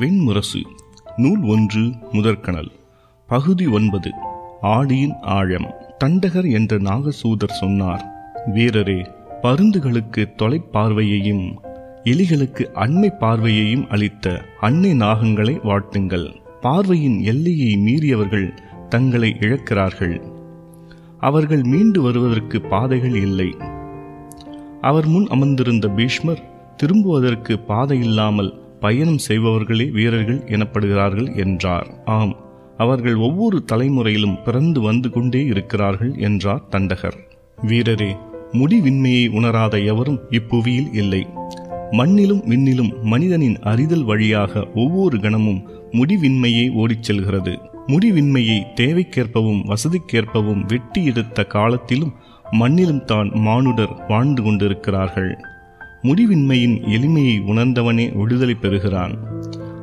வெண்முரசு. நூல் ஒன்று முதற்கணல். பகுதி ஒன்பது. ஆடியின் ஆழம். தண்டகர் என்ற நாகசூதர் சொன்னார் வீரரே பருந்துகளுக்கு தொலைப்பார்வையையும் எலிகளுக்கு அண்மை பார்வையையும் அளித்த அன்னை நாகங்களை வாழ்த்துங்கள். பார்வையின் எல்லையை மீறியவர்கள் தங்களை இழக்கிறார்கள். அவர்கள் மீண்டு வருவதற்கு பாதைகள் இல்லை. அவர் முன் அமர்ந்திருந்த பீஷ்மர் திரும்புவதற்கு பாதை இல்லாமல் பயணம் செய்பவர்களே வீரர்கள் எனப்படுகிறார்கள் என்றார். ஆம் அவர்கள் ஒவ்வொரு தலைமுறையிலும் பிறந்து வந்து கொண்டே இருக்கிறார்கள் என்றார் தண்டகர். வீரரே முடிவின்மையை உணராத எவரும் இப்புவியில் இல்லை. மண்ணிலும் விண்ணிலும் மனிதனின் அறிதல் வழியாக ஒவ்வொரு கணமும் முடிவின்மையை ஓடிச் செல்கிறது. முடிவின்மையை தேவைக்கேற்பவும் வசதிக்கேற்பவும் வெட்டி எடுத்த காலத்திலும் மண்ணிலும் தான் மானுடர் வாழ்ந்து கொண்டிருக்கிறார்கள். முடிவின்மையின் எளிமையை உணர்ந்தவனே விடுதலை பெறுகிறான்.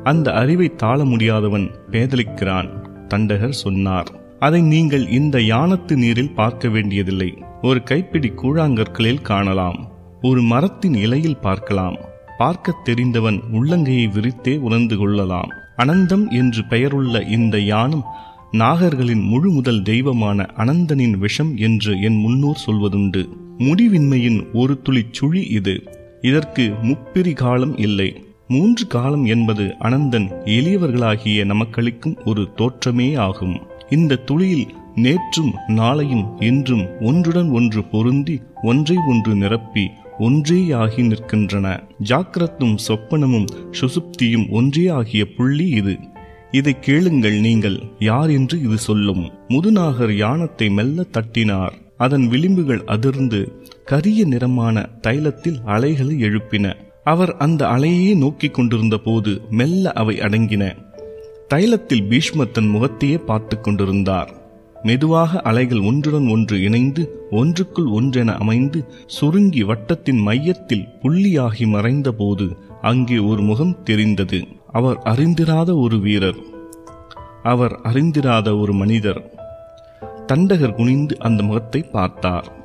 அந்த அறிவை தாழ முடியாதவன் பேதலிக்கிறான் தண்டகர் சொன்னார். அதை நீங்கள் இந்த யானத்து நீரில் பார்க்க வேண்டியதில்லை. ஒரு கைப்பிடி கூழாங்கற்களில் காணலாம். ஒரு மரத்தின் இலையில் பார்க்கலாம். பார்க்கத் தெரிந்தவன் உள்ளங்கையை விரித்தே உணர்ந்து கொள்ளலாம். அனந்தம் என்று பெயருள்ள இந்த யானம் நாகர்களின் முழு முதல் தெய்வமான அனந்தனின் விஷம் என்று என் முன்னோர் சொல்வதுண்டு. முடிவின்மையின் ஒரு துளி சுழி இது. இதற்கு முப்பிரி காலம் இல்லை. மூன்று காலம் என்பது அனந்தன் எளியவர்களாகிய நமக்களிக்கும் ஒரு தோற்றமே ஆகும். இந்த துளியில் நேற்றும் நாளையும் இன்றும் ஒன்றுடன் ஒன்று பொருந்தி ஒன்றை ஒன்று நிரப்பி ஒன்றேயாகி நிற்கின்றன. ஜாக்கிரத்தும் சொப்பனமும் சுசுப்தியும் ஒன்றே ஆகிய புள்ளி இது. இதை கேளுங்கள் நீங்கள் யார் என்று இது சொல்லும். முதுநாகர் யானத்தை மெல்ல தட்டினார். அதன் விளிம்புகள் அதிர்ந்து கரிய நிறமான தைலத்தில் அலைகளை எழுப்பின. அவர் அந்த அலையே நோக்கிக் கொண்டிருந்த போது மெல்ல அவை அடங்கின. தைலத்தில் பீஷ்மர் தன் முகத்தையே பார்த்து கொண்டிருந்தார். மெதுவாக அலைகள் ஒன்றுடன் ஒன்று இணைந்து ஒன்றுக்குள் ஒன்றென அமைந்து சுருங்கி வட்டத்தின் மையத்தில் புள்ளியாகி மறைந்த போது அங்கே ஒரு முகம் தெரிந்தது. அவர் அறிந்திராத ஒரு வீரர். அவர் அறிந்திராத ஒரு மனிதர். தண்டகர் குனிந்து அந்த முகத்தை பார்த்தார்.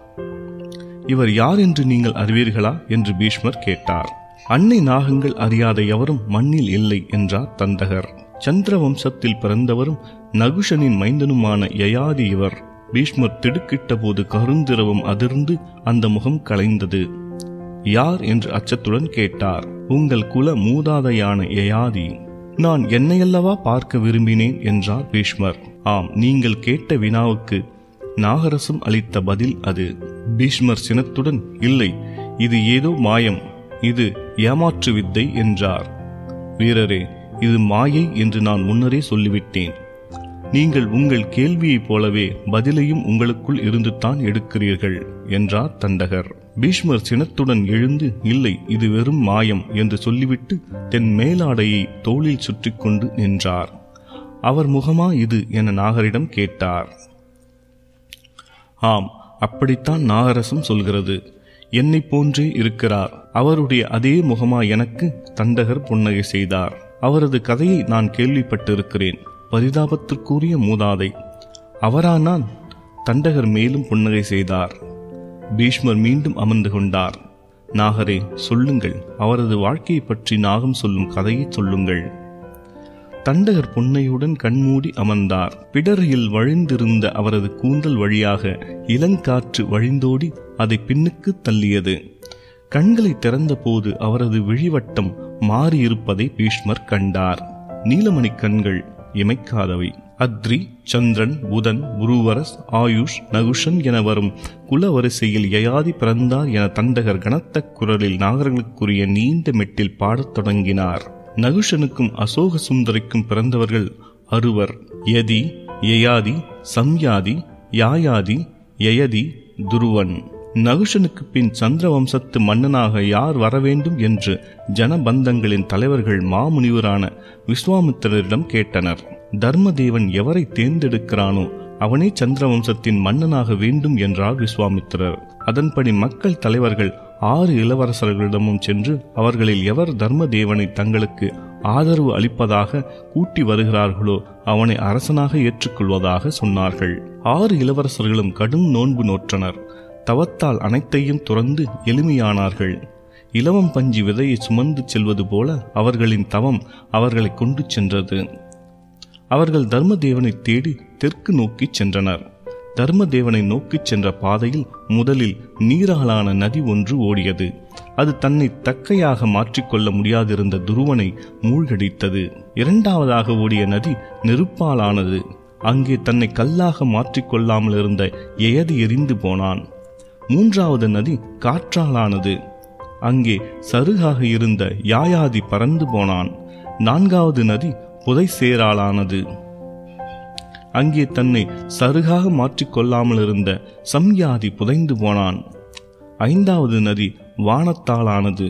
இவர் யார் என்று நீங்கள் அறிவீர்களா? என்று பீஷ்மர் கேட்டார். அன்னை நாகங்கள் அறியாத எவரும் மண்ணில் இல்லை என்றார் தந்தகர். சந்திர வம்சத்தில் பிறந்தவரும் நகுஷனின் மைந்தனுமான யயாதி இவர். பீஷ்மர் திடுக்கிட்ட போது கருந்திரவம் அதிர்ந்து அந்த முகம் கலைந்தது. யார் என்று அச்சத்துடன் கேட்டார். உங்கள் குல மூதாதையான யயாதி. நான் என்னையல்லவா பார்க்க விரும்பினேன்? என்றார் பீஷ்மர். ஆம் நீங்கள் கேட்ட வினாவுக்கு நாகரசம் அளித்த பதில் அது. பீஷ்மர் சினத்துடன் இல்லை இது ஏதோ மாயம் இது ஏமாற்று வித்தை என்றார். வீரரே இது மாயை என்று நான் முன்னரே சொல்லிவிட்டேன். நீங்கள் உங்கள் கேள்வியைப் போலவே பதிலையும் உங்களுக்குள் இருந்துதான் எடுக்கிறீர்கள் என்றார் தண்டகர். பீஷ்மர் சினத்துடன் எழுந்து இல்லை இது வெறும் மாயம் என்று சொல்லிவிட்டு தென் மேலாடையை தோளில் சுற்றி கொண்டு நின்றார். அவர் முகமா இது? என நாகரிடம் கேட்டார். ஆம் அப்படித்தான் நாகரசம் சொல்கிறது. என்னை போன்றே இருக்கிறார். அவருடைய அதே முகமா எனக்கு தண்டகர் புன்னகை செய்தார். அவரது கதையை நான் கேள்விப்பட்டிருக்கிறேன். பரிதாபத்திற்குரிய மூதாதை. அவரானால் தண்டகர் மேலும் புன்னகை செய்தார். பீஷ்மர் மீண்டும் அமர்ந்து கொண்டார். நாகரே சொல்லுங்கள். அவரது வாழ்க்கையை பற்றி நாகம் சொல்லும் கதையை சொல்லுங்கள். தண்டகர் பொன்னையுடன் கண்மூடி அமர்ந்தார். பிடரையில் வழிந்திருந்த அவரது கூந்தல் வழியாக இளங்காற்று வழிந்தோடி அதை பின்னுக்கு தள்ளியது. கண்களை திறந்தபோது அவரது விழிவட்டம் மாறியிருப்பதை பீஷ்மர் கண்டார். நீலமணி கண்கள் இமைக்காதவை. அத்ரி சந்திரன் புதன் புருவரஸ் ஆயுஷ் நகுஷன் என வரும் குலவரிசையில் யயாதி பிறந்தார் என தண்டகர் கனத்த குரலில் நாகர்களுக்குரிய நீண்ட மெட்டில் பாடத் தொடங்கினார். நகுஷனுக்கும் அசோக சுந்தரிக்கும் பிறந்தவர்கள் அறுவர். யதி யயாதி சம்யாதி யாயாதி யயதி துருவன். நகுஷனுக்கு பின் சந்திர வம்சத்து மன்னனாக யார் வரவேண்டும் என்று ஜனபந்தங்களின் தலைவர்கள் மாமுனிவரான விஸ்வாமித்திரரிடம் கேட்டனர். தர்மதேவன் எவரை தேர்ந்தெடுக்கிறானோ அவனே சந்திர வம்சத்தின் மன்னனாக வேண்டும் என்றார் விஸ்வாமித்திரர். அதன்படி மக்கள் தலைவர்கள் ஆறு இளவரசர்களிடமும் சென்று அவர்களில் எவர் தர்மதேவனை தங்களுக்கு ஆதரவு அளிப்பதாக கூட்டி வருகிறார்களோ அவனை அரசனாக ஏற்றுக்கொள்வதாக சொன்னார்கள். ஆறு இளவரசர்களும் கடும் நோன்பு நோற்றனர். தவத்தால் அனைத்தையும் துறந்து எளிமையானார்கள். இலவம் பஞ்சு விதையை சுமந்து செல்வது போல அவர்களின் தவம் அவர்களை கொண்டு சென்றது. அவர்கள் தர்மதேவனை தேடி தெற்கு நோக்கி சென்றனர். தர்மதேவனை நோக்கிச் சென்ற பாதையில் முதலில் நீராலான நதி ஒன்று ஓடியது. அது தன்னை தக்கையாக மாற்றிக்கொள்ள முடியாதிருந்த துருவனை மூழ்கடித்தது. இரண்டாவதாக ஓடிய நதி நெருப்பாலானது. அங்கே தன்னை கல்லாக மாற்றிக்கொள்ளாமல் இருந்த எயதி எரிந்து போனான். மூன்றாவது நதி காற்றாலானது. அங்கே சருகாக இருந்த யாயாதி பறந்து போனான். நான்காவது நதி புதை சேராலானது அங்கே தன்னை சருகாக மாற்றிக்கொள்ளாமல் இருந்த சம்யாதி புதைந்து போனான். ஐந்தாவது நதி வானத்தாலானது.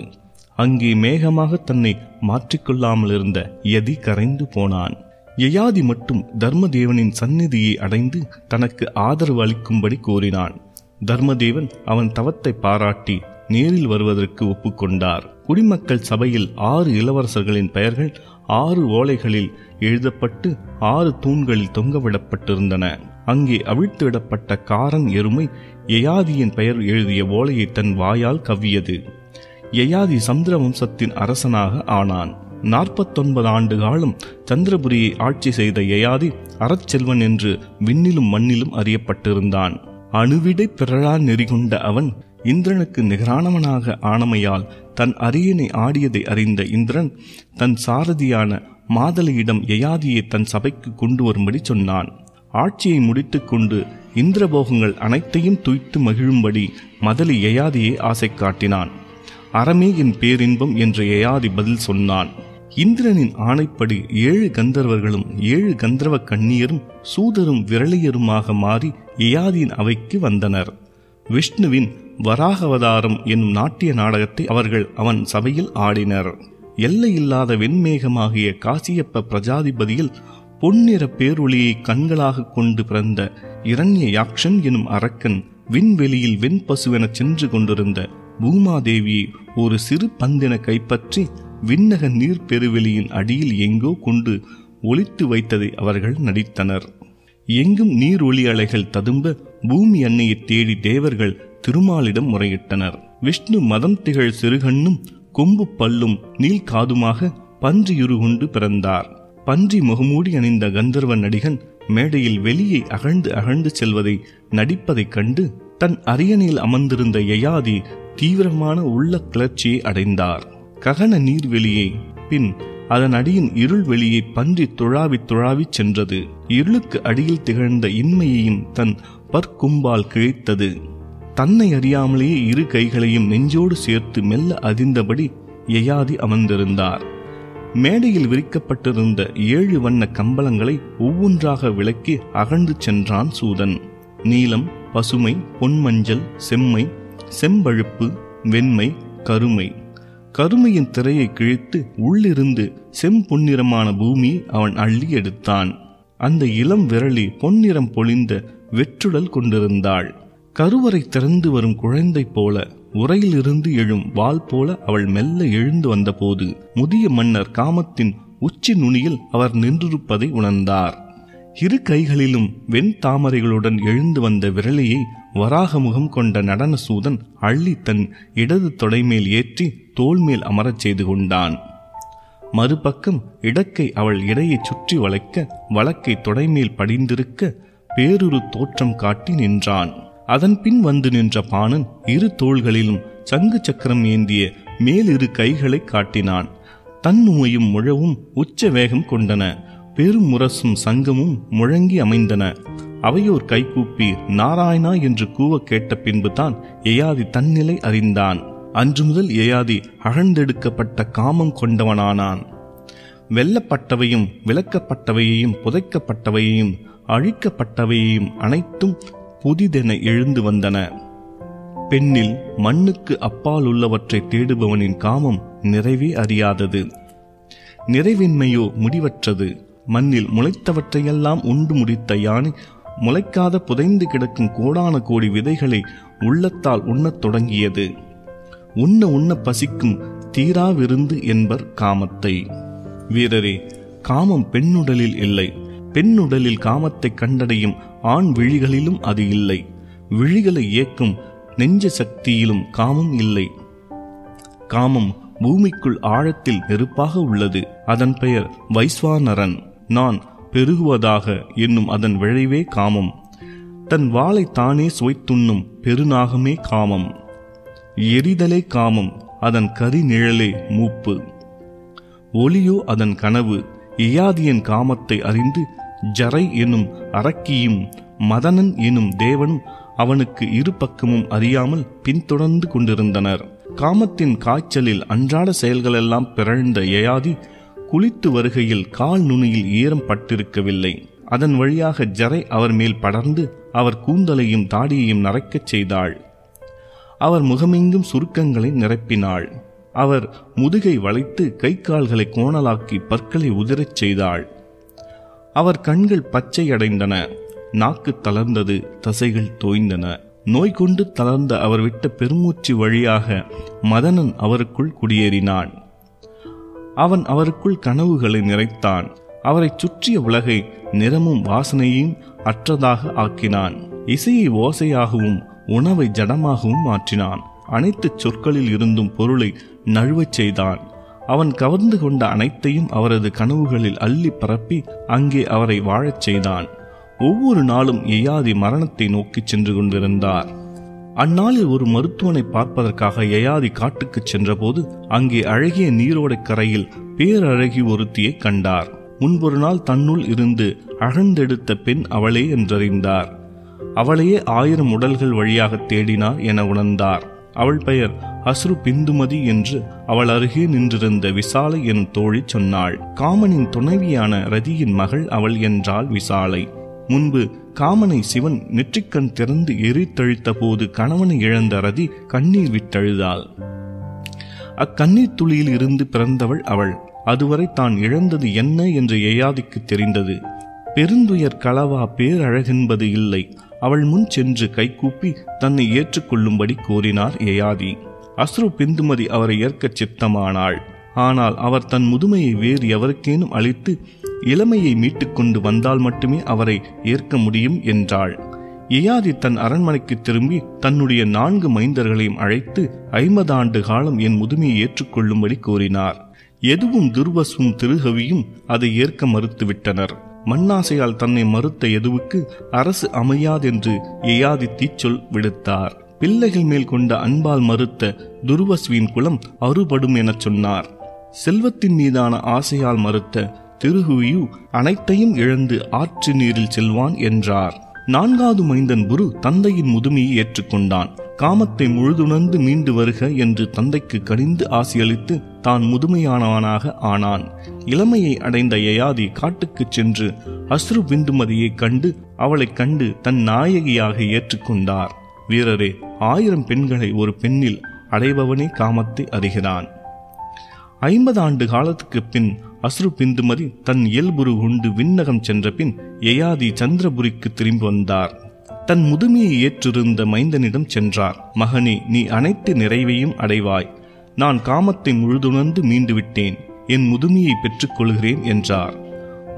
அங்கே மேகமாக தன்னை மாற்றிக்கொள்ளாமல் இருந்த யதி கரைந்து போனான். யயாதி மட்டும் தர்மதேவனின் சந்நிதியை அடைந்து தனக்கு ஆதரவு அளிக்கும்படி கூறினான். தர்மதேவன் அவன் தவத்தை பாராட்டி நேரில் வருவதற்கு ஒப்புக்கொண்டார். குடிமக்கள் சபையில் ஆறு இளவரசர்களின் பெயர்கள் ஆறு ஓலைகளில் எழுதப்பட்டு ஆறு தூண்களில் தொங்கவிடப்பட்டிருந்தன. அங்கே அவிழ்த்து விடப்பட்ட காரன் எருமை யயாதியின் பெயர் எழுதிய ஓலையை தன் வாயால் கவ்வியது. யயாதி சந்திர வம்சத்தின் அரசனாக ஆனான். நாற்பத்தொன்பது ஆண்டு காலம் சந்திரபுரியை ஆட்சி செய்த யயாதி அறச்செல்வன் என்று விண்ணிலும் மண்ணிலும் அறியப்பட்டிருந்தான். அணுவிடை பிறழா நெறிகொண்ட அவன் இந்திரனுக்கு நிகரானவனாக ஆனமையால் தன் அரியணை ஆடியதை அறிந்த இந்திரன் தன் சாரதியான மாதலியிடம் யயாதியை தன் சபைக்கு கொண்டு வரும்படி சொன்னான். ஆட்சியை முடித்துக்கொண்டு இந்திரபோகங்கள் அனைத்தையும் துய்த்து மகிழும்படி மதலி யயாதியை ஆசை காட்டினான். அறமே என் பேரின்பம் என்ற யயாதி பதில் சொன்னான். இந்திரனின் ஆணைப்படி ஏழு கந்தர்வர்களும் ஏழு கந்தர்வ கண்ணியரும் சூதரும் விரலியருமாக மாறி யயாதியின் அவைக்கு வந்தனர். விஷ்ணுவின் வராகவதாரம் என்னும் நாட்டிய நாடகத்தை அவர்கள் அவன் சபையில் ஆடினர். எல்லையில்லாத வெண்மேகமாகிய காசியப்ப பிரஜாதிபதியில் பொன்னிற பேரொளியை கண்களாக கொண்டு பிறந்த இரண்ய யாக்ஷன் எனும் அரக்கன் விண்வெளியில் வெண்பசுவென சென்று கொண்டிருந்த பூமாதேவியை ஒரு சிறு பந்தென கைப்பற்றி விண்ணக நீர் பெருவெளியின் அடியில் எங்கோ கொண்டு ஒளித்து வைத்ததை அவர்கள் நடித்தனர். எங்கும் நீர் ஒளி அலைகள் ததும்ப பூமி அன்னையை தேடி தேவர்கள் திருமாலிடம் முறையிட்டனர். விஷ்ணு மதம் திகழ் சிறுகண்ணும் கொம்பு பல்லும் நீல் காதுமாக பன்றியுரு கொண்டு பிறந்தார். பன்றி முகமூடி அணிந்த கந்தர்வ நடிகன் மேடையில் வெளியே அகழ்ந்து அகழ்ந்து செல்வதை நடிப்பதைக் கண்டு தன் அரியணையில் அமர்ந்திருந்த யயாதி தீவிரமான உள்ள கிளர்ச்சியை அடைந்தார். ககன நீர்வெளியை பின் அதன் அடியின் இருள் வெளியை பன்றி துழாவி துழாவி சென்றது. இருளுக்கு அடியில் திகழ்ந்த இன்மையையும் தன் பற்கும்பால் கிழித்தது. தன்னை அறியாமலேயே இரு கைகளையும் நெஞ்சோடு சேர்த்து மெல்ல அதிர்ந்தபடி யயாதி அமர்ந்திருந்தார். மேடையில் விரிக்கப்பட்டிருந்த ஏழு வண்ண கம்பளங்களை ஒவ்வொன்றாக விளக்கி அகழ்ந்து சென்றான் சூதன். நீலம் பசுமை பொன்மஞ்சள் செம்மை செம்பழுப்பு வெண்மை கருமை. கருமையின் திரையை கிழித்து உள்ளிருந்து செம்பொன்னிறமான பூமி அவன் அள்ளி எடுத்தான். அந்த இளம் விரலி பொன்னிறம் பொழிந்த வெற்றுடல் கொண்டிருந்தாள். கருவறை திறந்து வரும் குழந்தை போல உரையிலிருந்து எழும் வாள் போல அவள் மெல்ல எழுந்து வந்தபோது முதிய மன்னர் காமத்தின் உச்சி நுனியில் அவர் நின்றிருப்பதை உணர்ந்தார். இரு கைகளிலும் வெண் தாமரைகளுடன் எழுந்து வந்த விரலையை வராக முகம் கொண்ட நடன சூதன் அள்ளி தன் இடது தொடைமேல் ஏற்றி தோல் மேல் அமரச் செய்து கொண்டான். மறுபக்கம் இடக்கை அவள் இடையை சுற்றி வளைக்க வழக்கை தொடைமேல் படிந்திருக்க பேரொரு தோற்றம் காட்டி நின்றான். அதன் பின் வந்து நின்ற பாணன் இரு தோள்களிலும் சங்கு சக்கரம் ஏந்திய மேலிரு கைகளை காட்டினான். தன்னுமையும் முழவும் உச்ச வேகம் கொண்டன. பெரும் முரசும் சங்கமும் முழங்கி அமைந்தன. அவையோர் கைகூப்பி நாராயணா என்று கூவ கேட்ட பின்புதான் ஏயாதி தன்னிலை அறிந்தான். அன்று முதல் ஏயாதி அகழ்ந்தெடுக்கப்பட்ட காமம் கொண்டவனானான். வெல்லப்பட்டவையும் விளக்கப்பட்டவையையும் புதைக்கப்பட்டவையையும் அழிக்கப்பட்டவையையும் அனைத்தும் புதிதென எழுந்து வந்தன. பெண்ணில் மண்ணுக்கு அப்பால் உள்ளவற்றை தேடுபவனின் காமம் நிறைவே அறியாதது. நிறைவின்மையோ முடிவற்றது. மண்ணில் முளைத்தவற்றையெல்லாம் உண்டு முடித்த யானை முளைக்காத புதைந்து கிடக்கும் கோடான கோடி விதைகளை உள்ளத்தால் உண்ணத் தொடங்கியது. உண்ண உண்ண பசிக்கும் தீரா விருந்து என்பர் காமத்தை. வீரரே காமம் பெண்ணுடலில் இல்லை. பெண்ணுடலில் காமத்தை கண்டடையும் ஆண் விழிகளிலும் அது இல்லை. விழிகளை இயக்கும் நெஞ்ச சக்தியிலும் காமம் இல்லை. காமம் பூமிக்குள் ஆழத்தில் நெருப்பாக உள்ளது. அதன் பெயர் வைஸ்வானரன் நான் பெருகுவதாக என்னும் அதன் விளைவே காமம். தன் வாளை தானே சுவைத்துண்ணும் பெருநாகமே காமம். எரிதலே காமம் அதன் கரிநிழலே மூப்பு. ஒளியோ அதன் கனவு இயாதியன் காமத்தை அறிந்து ஜரை எனும் அரக்கியும் மதனன் எனும் தேவனும் அவனுக்கு இரு பக்கமும் அறியாமல் பின்தொடர்ந்து கொண்டிருந்தனர். காமத்தின் காய்ச்சலில் அன்றாட செயல்களெல்லாம் பிறழ்ந்த யயாதி குளித்து வருகையில் கால் நுனியில் ஈரம் பட்டிருக்கவில்லை. அதன் வழியாக ஜரை அவர் மேல் படர்ந்து அவர் கூந்தலையும் தாடியையும் நரைக்கச் செய்தாள். அவர் முகமெங்கும் சுருக்கங்களை நிரப்பினாள். அவர் முதுகை வளைத்து கை கால்களை கோணலாக்கி பற்களை உதிரச் செய்தாள். அவர் கண்கள் பச்சை அடைந்தன நாக்கு தளர்ந்தது தசைகள் தோய்ந்தன. நோய் கொண்டு தளர்ந்த அவர் விட்ட பெருமூச்சு வழியாக மதனன் அவருக்குள் குடியேறினான். அவன் அவருக்குள் கனவுகளை நிறைத்தான். அவரைச் சுற்றிய உலகை நிறமும் வாசனையும் அற்றதாக ஆக்கினான். இசையை ஓசையாகவும் உணவை ஜடமாகவும் மாற்றினான். அனைத்து சொற்களில் இருந்தும் பொருளை நழுவச் செய்தான். அவன் கவர்ந்து கொண்ட அனைத்தையும் அவரது கனவுகளில் அள்ளி பரப்பி அங்கே அவரை வாழச் செய்தான். ஒவ்வொரு நாளும் யயாதி மரணத்தை நோக்கிச் சென்று கொண்டிருந்தார். அந்நாளில் ஒரு மருத்துவனை பார்ப்பதற்காக யயாதி காட்டுக்குச் சென்றபோது அங்கே அழகிய நீரோடை கரையில் பேரழகி ஒருத்தியை கண்டார். முன்பொரு நாள் தன்னுள் இருந்து அகழ்ந்தெடுத்த பெண் அவளே என்றறிந்தார். அவளையே ஆயிரம் உடல்கள் வழியாக தேடினார் என உணர்ந்தார். அவள் பெயர் அஸ்ரு பிந்துமதி என்று அவள் அருகே நின்றிருந்த விசாலை என் தோழி சொன்னாள். காமனின் துணைவியான ரதியின் மகள் அவள் என்றாள் விசாலை. முன்பு காமனை சிவன் நெற்றிக்கண் திறந்து எரித்தழித்த போது கணவனை இழந்த ரதி கண்ணீர் விட்டழுதாள். அக்கண்ணீர் துளியில் இருந்து பிறந்தவள் அவள். அதுவரை தான் இழந்தது என்ன என்று ஏயாதிக்கு தெரிந்தது. பெருந்துயர் களவா பேரழகென்பது இல்லை. அவள் முன் சென்று கைகூப்பி தன்னை ஏற்றுக்கொள்ளும்படி கோரினார் ஏயாதி. அஸ்ரு பிந்துமதி அவரை ஏற்கச் சித்தமானாள். ஆனால் அவர் தன் முதுமையை வேறு எவருக்கேனும் அளித்து இளமையை மீட்டுக்கொண்டு வந்தால் மட்டுமே அவரை ஏற்க முடியும் என்றாள். யயாதி தன் அரண்மனைக்கு திரும்பி தன்னுடைய நான்கு மைந்தர்களையும் அழைத்து ஐம்பது ஆண்டு காலம் என் முதுமையை ஏற்றுக்கொள்ளும்படி கூறினார். எதுவும் துர்வசும் திருகவியும் அதை ஏற்க மறுத்துவிட்டனர். மண்ணாசையால் தன்னை மறுத்த எதுவுக்கு அரசு அமையாதென்று யயாதி தீச்சொல் விடுத்தார். பிள்ளைகள் மேல் கொண்ட அன்பால் மறுத்த துருவஸ்வின் குலம் அறுபடும் எனச் சொன்னார். செல்வத்தின் மீதான ஆசையால் மறுத்த திருகுயு அனைத்தையும் இழந்து ஆற்று நீரில் செல்வான் என்றார். நான்காவது மைந்தன் குரு தந்தையின் முதுமையை ஏற்றுக்கொண்டான். காமத்தை முழுதுணர்ந்து மீண்டு வருக என்று தந்தைக்கு கனிந்து ஆசியளித்து தான் முதுமையானவனாக ஆனான். இளமையை அடைந்த யயாதி காட்டுக்குச் சென்று அஸ்ரு பிந்துமதியைக் கண்டு அவளைக் கண்டு தன் நாயகியாக ஏற்றுக்கொண்டார். வீரரே ஆயிரம் பெண்களை ஒரு பெண்ணில் அடைபவனே காமத்தை அறிகிறான். ஐம்பது ஆண்டு காலத்துக்கு பின் அஸ்ரு பிந்துமதி தன் இயல்புரு உண்டு விண்ணகம் சென்ற பின் யயாதி சந்திரபுரிக்கு திரும்பி வந்தார். தன் முதுமையை ஏற்றிருந்த மைந்தனிடம் சென்றார். மகனே நீ அனைத்து நிறைவையும் அடைவாய். நான் காமத்தை முழுதுணர்ந்து மீண்டு விட்டேன் என் முதுமையை பெற்றுக் கொள்கிறேன் என்றார்.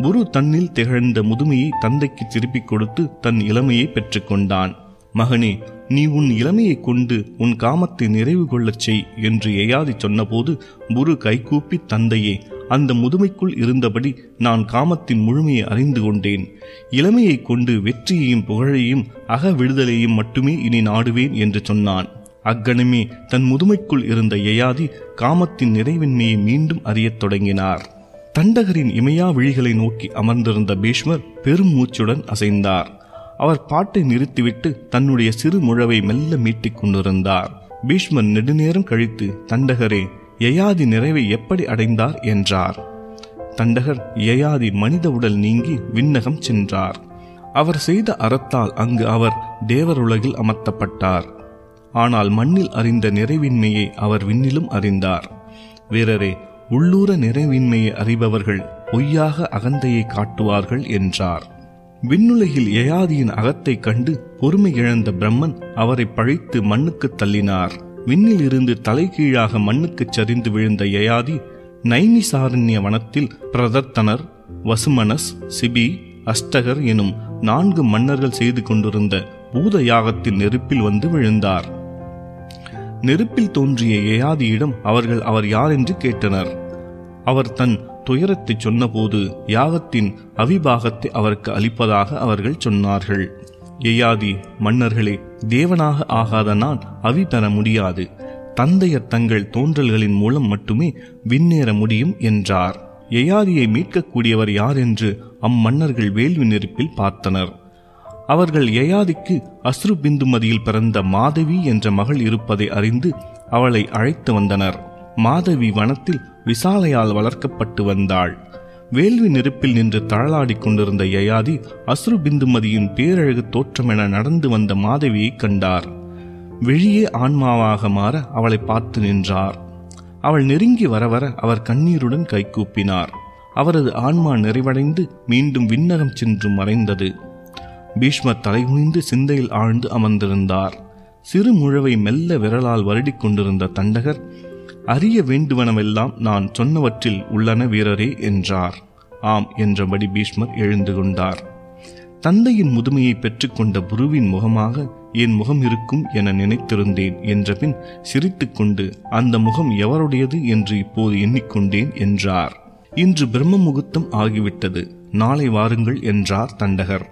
குரு தன்னில் திகழ்ந்த முதுமையை தந்தைக்கு திருப்பிக் கொடுத்து தன் இளமையை பெற்றுக்கொண்டான். மகனே நீ உன் இளமையைக் கொண்டு உன் காமத்தை நிறைவு கொள்ளச் செய் என்று எயாதி சொன்னபோது குரு கைகூப்பி தந்தையே அந்த முதுமைக்குள் இருந்தபடி நான் காமத்தின் முழுமையை அறிந்து கொண்டேன். இளமையைக் கொண்டு வெற்றியையும் புகழையும் அக விடுதலையும் மட்டுமே இனி நாடுவேன் என்று சொன்னான். அக்கணமே தன் முதுமைக்குள் இருந்த எயாதி காமத்தின் நிறைவின்மையை மீண்டும் அறியத் தொடங்கினார். தண்டகரின் இமையா விழிகளை நோக்கி அமர்ந்திருந்த பீஷ்மர் பெரும் மூச்சுடன் அசைந்தார். அவர் பாட்டை நிறுத்திவிட்டு தன்னுடைய சிறு முழவை மெல்ல மீட்டிக் கொண்டிருந்தார். பீஷ்மர் நெடுநேரம் கழித்து தண்டகரே யயாதி நிறைவை எப்படி அடைந்தார்? என்றார். தண்டகர் யயாதி மனித உடல் நீங்கி விண்ணகம் சென்றார். அவர் செய்த அறத்தால் அங்கு அவர் தேவருலகில் அமர்த்தப்பட்டார். ஆனால் மண்ணில் அறிந்த நிறைவின்மையை அவர் விண்ணிலும் அறிந்தார். வீரரே உள்ளூர நிறைவின்மையை அறிபவர்கள் பொய்யாக அகந்தையை காட்டுவார்கள் என்றார். விண்ணுலகில் யயாதியின் அகத்தைக் கண்டு பொறுமை இழந்த பிரம்மன் அவரை பழித்து மண்ணுக்குத் தள்ளினார். விண்ணில் இருந்து தலைகீழாக மண்ணுக்குச் சரிந்து விழுந்த யயாதி நைமிசாரண்ய வனத்தில் பிரதர்த்தனர் வசுமனஸ் சிபி அஷ்டகர் எனும் நான்கு மன்னர்கள் செய்து கொண்டிருந்த பூத யாகத்தின் நெருப்பில் வந்து விழுந்தார். நெருப்பில் தோன்றிய யயாதியிடம் அவர்கள் அவர் யார்? என்று கேட்டனர். அவர் தன் துயரத்தை சொன்னபோது யாகத்தின் அவிபாகத்தை அவருக்கு அளிப்பதாக அவர்கள் சொன்னார்கள். எயாதி மன்னர்களே தேவனாக ஆகாத நான் அவி பெற முடியாது. தந்தையர் தங்கள் தோன்றல்களின் மூலம் மட்டுமே விண்ணேற முடியும் என்றார். எயாதியை மீட்கக்கூடியவர் யார் என்று அம்மன்னர்கள் வேள்வி நெருப்பில் பார்த்தனர். அவர்கள் யயாதிக்கு அஸ்ரு பிந்துமதியில் பிறந்த மாதவி என்ற மகள் இருப்பதை அறிந்து அவளை அழைத்து வந்தனர். மாதவி வனத்தில் விசாலையால் வளர்க்கப்பட்டு வந்தாள். வேள்வி நெருப்பில் நின்று தழலாடிக் கொண்டிருந்த யயாதி அஸ்ரு பிந்துமதியின் பேரழகு தோற்றமென நடந்து வந்த மாதவியை கண்டார். வெளியே ஆன்மாவாக மாற அவளை பார்த்து நின்றார். அவள் நெருங்கி வர வர அவர் கண்ணீருடன் கைகூப்பினார் அவரது ஆன்மா நிறைவடைந்து மீண்டும் விண்ணகம் சென்று மறைந்தது. பீஷ்மர் தலைகுனிந்து சிந்தையில் ஆழ்ந்து அமர்ந்திருந்தார். சிறு முழவை மெல்ல விரலால் வருடிக் கொண்டிருந்த தண்டகர் அறிய வேண்டுவனவெல்லாம் நான் சொன்னவற்றில் உள்ளன வீரரே என்றார். ஆம் என்றபடி பீஷ்மர் எழுந்து கொண்டார். தந்தையின் முதுமையை பெற்றுக்கொண்ட புருவின் முகமாக என் முகம் இருக்கும் என நினைத்திருந்தேன் என்றபின் சிரித்துக்கொண்டு அந்த முகம் எவருடையது என்று இப்போது எண்ணிக்கொண்டேன் என்றார். இன்று பிரம்ம முகூர்த்தம் ஆகிவிட்டது. நாளை வாருங்கள் என்றார் தண்டகர்.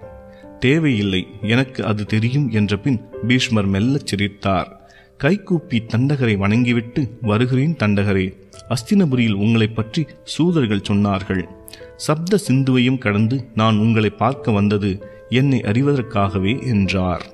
தேவையில்லை எனக்கு அது தெரியும் என்றபின் பீஷ்மர் மெல்லச் சிரித்தார். கைகூப்பி தண்டகரை வணங்கிவிட்டு வருகிறேன் தண்டகரே. அஸ்தினபுரியில் உங்களை பற்றி சூதர்கள் சொன்னார்கள். சப்த சிந்துவையும் கடந்து நான் உங்களை பார்க்க வந்தது என்னை அறிவதற்காகவே என்றார்.